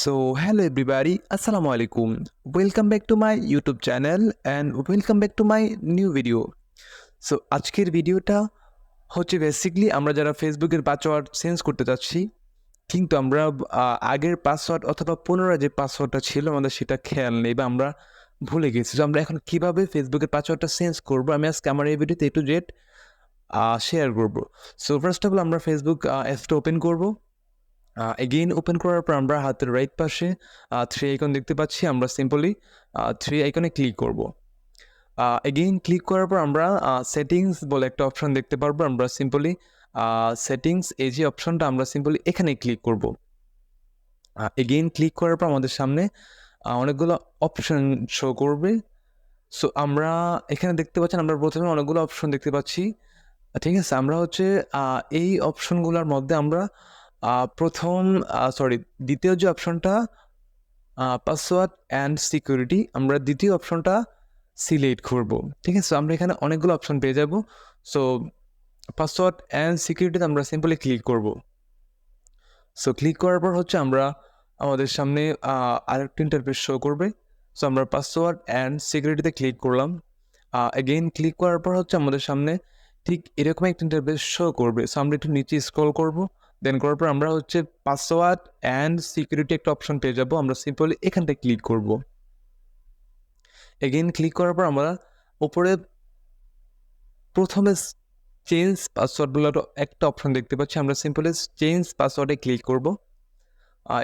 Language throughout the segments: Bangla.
So, hello everybody, আসসালামু আলাইকুম welcome back to my YouTube channel and welcome back to my new video so আজকের ভিডিওটা হচ্ছে বেসিকলি আমরা যারা ফেসবুকের পাসওয়ার্ড চেঞ্জ করতে চাচ্ছি কিন্তু আমরা আগের পাসওয়ার্ড অথবা পুনরায় যে পাসওয়ার্ডটা ছিল আমাদের সেটা খেয়াল নেই বা আমরা ভুলে গেছি। তো আমরা এখন কীভাবে ফেসবুকের পাসওয়ার্ডটা চেঞ্জ করব? আমি আজকে আমার এই ভিডিওতে এ টু জেড শেয়ার করব। সো ফার্স্ট অফ অল আমরা ফেসবুক অ্যাপটা ওপেন করব। এগেইন ওপেন করার পর আমরা হাতের রাইট পাশে থ্রি আইকন দেখতে পাচ্ছি, আমরা সিম্পলি থ্রি আইকনে ক্লিক করব। এগেইন ক্লিক করার পর আমরা সেটিংস বলে একটা অপশন দেখতে পারব, আমরা সিম্পলি সেটিংস এই যে অপশনটা আমরা সিম্পলি এখানে ক্লিক করব। এগেইন ক্লিক করার পর আমাদের সামনে অনেকগুলো অপশন শো করবে। সো আমরা এখানে দেখতে পাচ্ছেন, আমরা প্রথমে অনেকগুলো অপশন দেখতে পাচ্ছি। ঠিক আছে, আমরা হচ্ছে এই অপশনগুলোর মধ্যে আমরা প্রথম সরি দ্বিতীয় যে অপশনটা পাসওয়ার্ড অ্যান্ড সিকিউরিটি আমরা দ্বিতীয় অপশনটা সিলেক্ট করব। ঠিক আছে? আমরা এখানে অনেকগুলো অপশন পেয়ে যাব। সো পাসওয়ার্ড অ্যান্ড সিকিউরিটিতে আমরা সিম্পলি ক্লিক করব। সো ক্লিক করার পর হচ্ছে আমরা আমাদের সামনে আরেকটা ইন্টারফেস শো করবে। সো আমরা পাসওয়ার্ড অ্যান্ড সিকিউরিটিতে ক্লিক করলাম। এগেইন ক্লিক করার পর হচ্ছে আমাদের সামনে ঠিক এরকম একটা ইন্টারফেস শো করবে। সো আমরা একটু নিচে স্ক্রল করব। দেন করার পর আমরা হচ্ছে পাসওয়ার্ড অ্যান্ড সিকিউরিটি একটা অপশন পেয়ে যাব। আমরা সিম্পলি এখানটায় ক্লিক করব। এগেইন ক্লিক করার পর আমরা উপরে প্রথমে চেঞ্জ পাসওয়ার্ড বলে একটা অপশন দেখতে পাচ্ছি। আমরা সিম্পলি চেঞ্জ পাসওয়ার্ডে ক্লিক করব।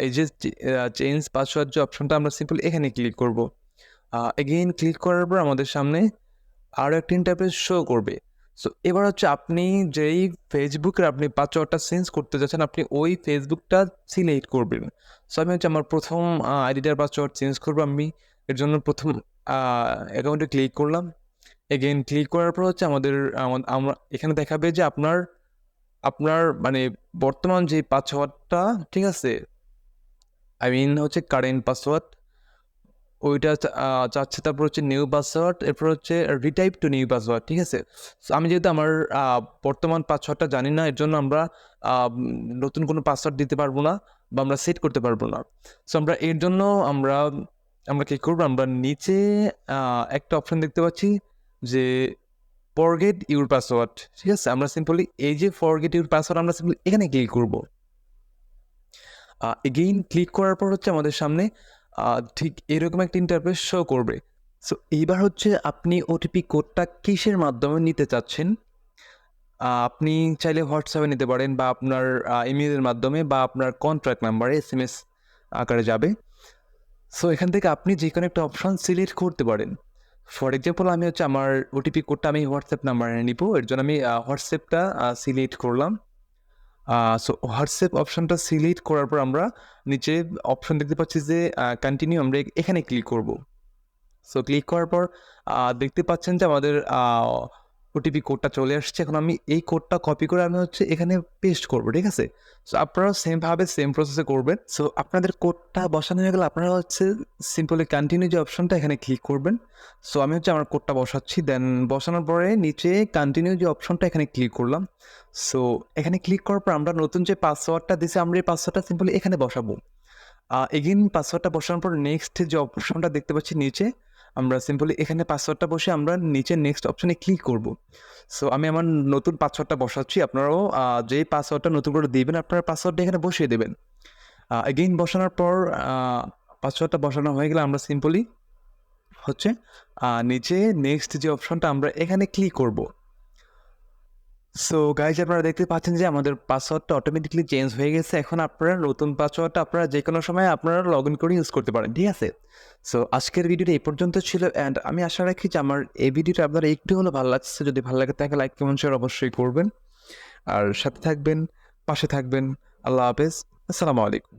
এই যে চেঞ্জ পাসওয়ার্ড যে অপশনটা আমরা সিম্পলি এখানে ক্লিক করব। এগেইন ক্লিক করার পর আমাদের সামনে আরও একটা ইন্টারফেস শো করবে। সো এবার হচ্ছে আপনি যেই ফেসবুকের আপনি পাসওয়ার্ডটা চেঞ্জ করতে যাচ্ছেন, আপনি ওই ফেসবুকটা সিলেক্ট করবেন। সো আমি হচ্ছে আমার প্রথম আইডিটার পাসওয়ার্ড চেঞ্জ করব আমি। এর জন্য প্রথম অ্যাকাউন্টে ক্লিক করলাম। এগেন ক্লিক করার পর হচ্ছে আমাদের আমরা, এখানে দেখাবে যে আপনার আপনার মানে বর্তমান যে পাসওয়ার্ডটা ঠিক আছে? আই মিন হচ্ছে কারেন্ট পাসওয়ার্ড ওইটা চাচ্ছে তারপর হচ্ছে নিউ পাসওয়ার্ড এরপর হচ্ছে রিটাইপ টু নিউ পাসওয়ার্ড ঠিক আছে? আমি যেহেতু আমার বর্তমান পাসওয়ার্ডটা জানি না এর জন্য আমরা নতুন কোনো পাসওয়ার্ড দিতে পারব না বা আমরা সেট করতে পারব না। সো আমরা এর জন্য আমরা আমরা কী করব? আমরা নিচে একটা অপশন দেখতে পাচ্ছি যে ফরগেট ইউর পাসওয়ার্ড ঠিক আছে? আমরা সিম্পলি এই যে ফরগেট ইউর পাসওয়ার্ড আমরা সিম্পলি এখানে ক্লিক করব। এগেইন ক্লিক করার পর হচ্ছে আমাদের সামনে ঠিক এরকম একটা ইন্টারফেস শো করবে। সো এইবার হচ্ছে আপনি ওটিপি কোডটা কিসের মাধ্যমে নিতে চাচ্ছেন? আপনি চাইলে হোয়াটসঅ্যাপে নিতে পারেন বা আপনার ইমেলের মাধ্যমে বা আপনার কন্ট্রাক্ট নাম্বারে এস এম এস আকারে যাবে। সো এখান থেকে আপনি যে কোনো একটা অপশন সিলেক্ট করতে পারেন। ফর এক্সাম্পল আমি হচ্ছে আমার ওটিপি কোডটা আমি হোয়াটসঅ্যাপ নাম্বারে নিব। এর জন্য আমি হোয়াটসঅ্যাপটা সিলেক্ট করলাম। সো হোয়াটসঅ্যাপ অপশনটা সিলেক্ট করার পর আমরা নিচে অপশন দেখতে পাচ্ছি যে কন্টিনিউ আমরা এখানে ক্লিক করব। সো ক্লিক করার পর দেখতে পাচ্ছেন যে আমাদের ওটিপি কোডটা চলে আসছে। এখন আমি এই কোডটা কপি করে আমি হচ্ছে এখানে পেস্ট করব, ঠিক আছে? সো আপনারা সেমভাবে সেম প্রসেসে করবেন। সো আপনাদের কোডটা বসানো হয়ে গেলে আপনারা হচ্ছে সিম্পলি কন্টিনিউ যে অপশনটা এখানে ক্লিক করবেন। সো আমি হচ্ছে আমার কোডটা বসাচ্ছি। দেন বসানোর পরে নিচে কন্টিনিউ যে অপশনটা এখানে ক্লিক করলাম। সো এখানে ক্লিক করার পর আমরা নতুন যে পাসওয়ার্ডটা দিছি, আমরা এই পাসওয়ার্ডটা সিম্পলি এখানে বসাবো। এগেইন পাসওয়ার্ডটা বসানোর পর নেক্সট যে অপশনটা দেখতে পাচ্ছি নিচে আমরা সিম্পলি এখানে পাসওয়ার্ডটা বসে আমরা নিচে নেক্সট অপশানে ক্লিক করব। সো আমি আমার নতুন পাসওয়ার্ডটা বসাচ্ছি। আপনারাও যেই পাসওয়ার্ডটা নতুন করে দেবেন, আপনার পাসওয়ার্ডটা এখানে বসিয়ে দেবেন। এগেইন বসানোর পর পাসওয়ার্ডটা বসানো হয়ে গেলে আমরা সিম্পলি হচ্ছে নিচে নেক্সট যে অপশনটা আমরা এখানে ক্লিক করব। সো গাইজ আপনারা দেখতে পাচ্ছেন যে আমাদের পাসওয়ার্ডটা অটোমেটিকলি চেঞ্জ হয়ে গেছে। এখন আপনারা নতুন পাসওয়ার্ডটা আপনারা যে কোনো সময় আপনারা লগ ইন করে ইউজ করতে পারেন, ঠিক আছে? সো আজকের ভিডিওটা এই পর্যন্ত ছিল অ্যান্ড আমি আশা রাখি যে আমার এই ভিডিওটা আপনারা একটু হলেও ভালো লাগছে। যদি ভালো লাগে তাকে লাইক কমেন্ট শেয়ার অবশ্যই করবেন। আর সাথে থাকবেন, পাশে থাকবেন। আল্লাহ হাফেজ। আসসালামু আলাইকুম।